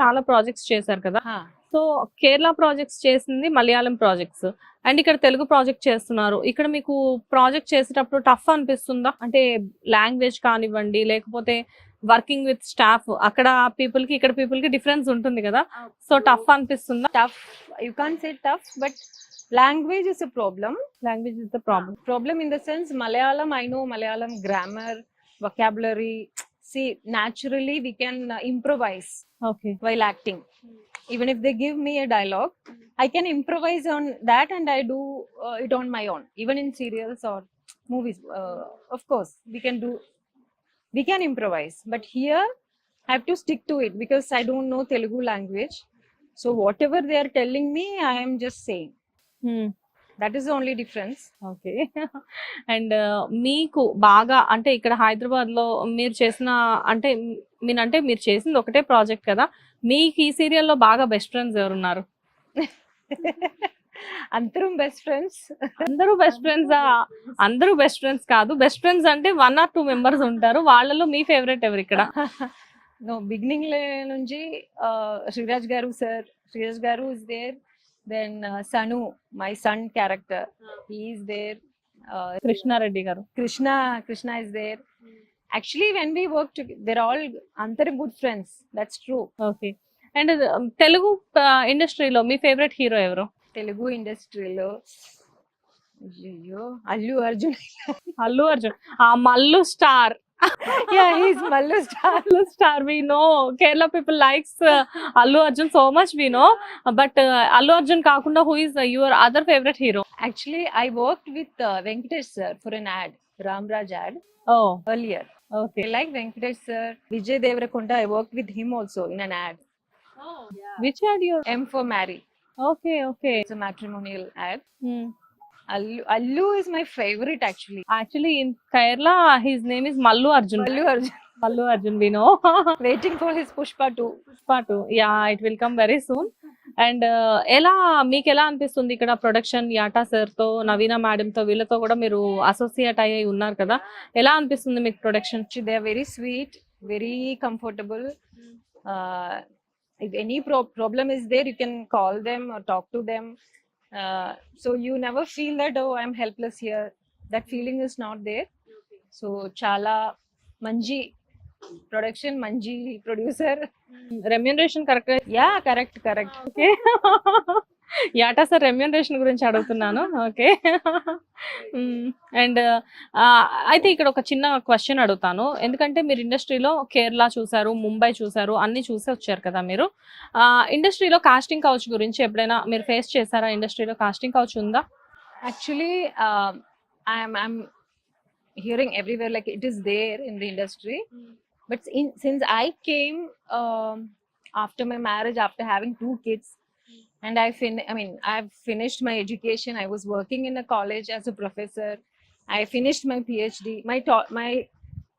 చాలా ప్రాజెక్ట్స్ చేశారు కదా. సో కేరళ ప్రాజెక్ట్స్ చేసింది మలయాళం ప్రాజెక్ట్స్. అండ్ ఇక్కడ తెలుగు ప్రాజెక్ట్ చేస్తున్నారు. ఇక్కడ మీకు ప్రాజెక్ట్ చేసేటప్పుడు టఫ్ అనిపిస్తుందా? అంటే లాంగ్వేజ్ కానివ్వండి లేకపోతే వర్కింగ్ విత్ స్టాఫ్. అక్కడ పీపుల్కి ఇక్కడ పీపుల్కి డిఫరెన్స్ ఉంటుంది కదా. సో టఫ్ అనిపిస్తుందా? Tough. You can't say tough but language is a problem. Language is the problem problem in the sense malayalam i know malayalam grammar vocabulary see naturally we can uh, improvise okay while acting. Even if they give me a dialogue i can improvise on that and i do uh, it on my own. Even in serials or movies uh, of course we can do we can improvise. But here i have to stick to it because i don't know telugu language. So whatever they are telling me i am just saying. That is the only difference. Okay and మీకు బాగా అంటే ఇక్కడ హైదరాబాద్లో మీరు చేసిన అంటే మీనంటే మీరు చేసింది ఒకటే ప్రాజెక్ట్ కదా మీకు ఈ సీరియల్లో బాగా బెస్ట్ ఫ్రెండ్స్ ఎవరున్నారు? అంతరం బెస్ట్ ఫ్రెండ్స్ అందరూ బెస్ట్ ఫ్రెండ్స్ అందరూ బెస్ట్ ఫ్రెండ్స్ కాదు. బెస్ట్ ఫ్రెండ్స్ అంటే వన్ ఆర్ టూ మెంబర్స్ ఉంటారు. వాళ్ళలో మీ ఫేవరెట్ ఎవరు ఇక్కడ? బిగినింగ్ నుంచి శ్రీరాజ్ గారు sir Sreeraj garu is there then son my son character is there Krishna Reddy garu. Krishna Krishna is there actually when we work there all అందరు good friends that's true okay and Telugu ఇండస్ట్రీలో మీ ఫేవరెట్ హీరో ఎవరు? తెలుగు ఇండస్ట్రీలో అయ్యో అల్లు అర్జున్ అల్లు అర్జున్ ఆ Mallu star. yeah, he's Mallu star. Mallu star, we know. Kerala people likes uh, Allu Arjun so much, we know. But uh, Allu Arjun Kakunda, who is uh, your other favorite hero? Actually, I worked with uh, Venkatesh sir for an ad, Ramraj ad. Oh. Earlier. Okay. I like Venkatesh sir. Vijay Devrakonda, I worked with him also in an ad. Oh, yeah. Which ad you? M for Mary. Okay, okay. It's a matrimonial ad. Hmm. Allu Allu is my favourite actually actually in Kerala his name is Mallu Arjun Mallu Arjun Mallu Arjun వినో waiting for his Pushpa two Pushpa two yeah it will come very soon and ఎలా మీకు ఎలా అనిపిస్తుంది ఇక్కడ production యాటా సార్తో నవీన madam తో వీళ్ళతో కూడా మీరు అసోసియేట్ అయ్యి ఉన్నారు కదా. ఎలా అనిపిస్తుంది మీకు production they very sweet very comfortable if any problem is there you can call them talk to them or talk to them. Uh, so you never feel that oh I'm helpless here. That feeling is not there. So chala manji production, manji producer. Remuneration correct Yeah, correct, correct. Okay యాటా sir remuneration గురించి అడుగుతున్నాను. Okay. And అయితే ఇక్కడ ఒక చిన్న question అడుగుతాను. ఎందుకంటే మీరు ఇండస్ట్రీలో కేరళ చూసారు ముంబై చూసారు అన్ని చూసి వచ్చారు కదా మీరు. ఇండస్ట్రీలో కాస్టింగ్ కౌచ్ గురించి ఎప్పుడైనా మీరు ఫేస్ చేశారా? ఇండస్ట్రీలో కాస్టింగ్ కౌచ్ ఉందా? I'm hearing everywhere like it is there in the industry. but in, since i came um, after my marriage after having two kids and i fin i mean i've finished my education i was working in a college as a professor i finished my phd my to- my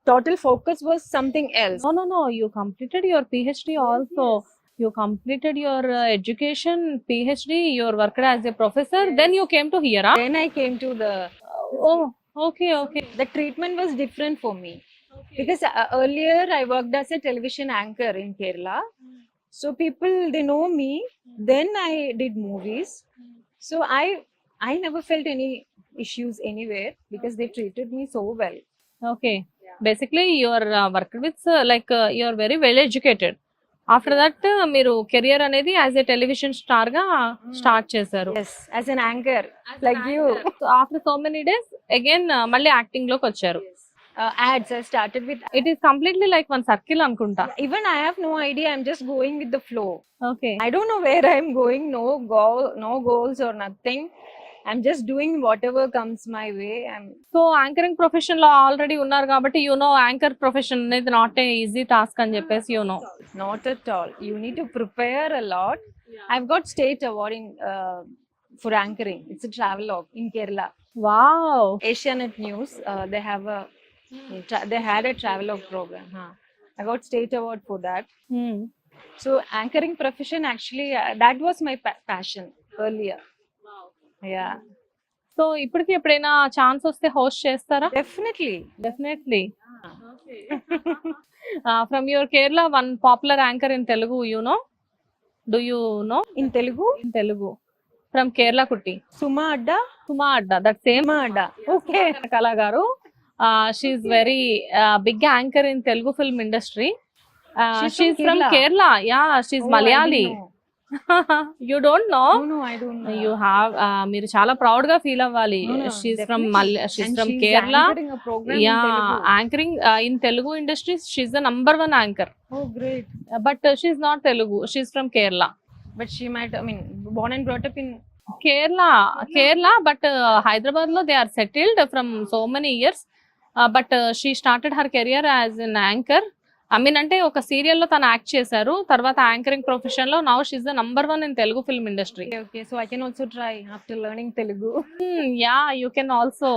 total focus was something else No, no, no. You completed your PhD also. You completed your uh, education, PhD. You worked as a professor. Then you came to here. Huh? then i came to the Oh, okay, okay. the treatment was different for me because uh, earlier i worked as a television anchor in kerala so people they know me then i did movies so i i never felt any issues anywhere because they treated me so well Okay. Basically, you are uh, worked with uh, like uh, you are very well educated. After that మీరు career అనేది as a television స్టార్గా start చేశారు yes as an anchor like you after so many days again మళ్ళీ యాక్టింగ్లోకి వచ్చారు uh, ads i started with it is completely like one circle అనుకుంటా even i have no idea i'm just going with the flow okay i don't know where i'm going no goal no goals or nothing i'm just doing whatever comes my way i'm so anchoring ప్రొఫెషన్లో already ఉన్నారు కాబట్టి you know anchor profession అనేది not a easy task అని చెప్పేసి you know Not at all. You need to prepare a lot. I've got state award in, uh, for anchoring. It's a travelogue in Kerala. Wow Asianet News. Uh, they have a they had a travel of programme I got state award for that so anchoring profession actually that was my passion earlier yeah so ఇప్పటికి ఎప్పుడైనా chance వస్తే host చేస్తారా? Definitely definitely from your Kerala one popular anchor in Telugu you know do you know in Telugu in Telugu from Kerala కుట్టి Suma Adda Suma Adda that same Adda okay కళాగారు she's very big anchor in Telugu film industry She's from she's from Kerala. Kerala yeah she's Oh, I Malayali didn't know. You don't know No, no, I don't know. You have మీరు చాలా ప్రౌడ్గా feel అవ్వాలి No, no, she's from definitely. She's And from she's Kerala anchoring a program in yeah Telugu. Anchoring in Telugu industry she's the number one anchor Oh, great. But she's not Telugu she's from Kerala But she might, I mean, born and brought up in. Kerala Kerala but హైదరాబాద్లో they are settled from so many years but she started her career as an anchor I mean అంటే ఒక సీరియల్లో తను act చేశారు తర్వాత anchoring ప్రొఫెషన్లో now she's the number one in Telugu film industry okay. So I can also try after learning Telugu. Yeah you can also.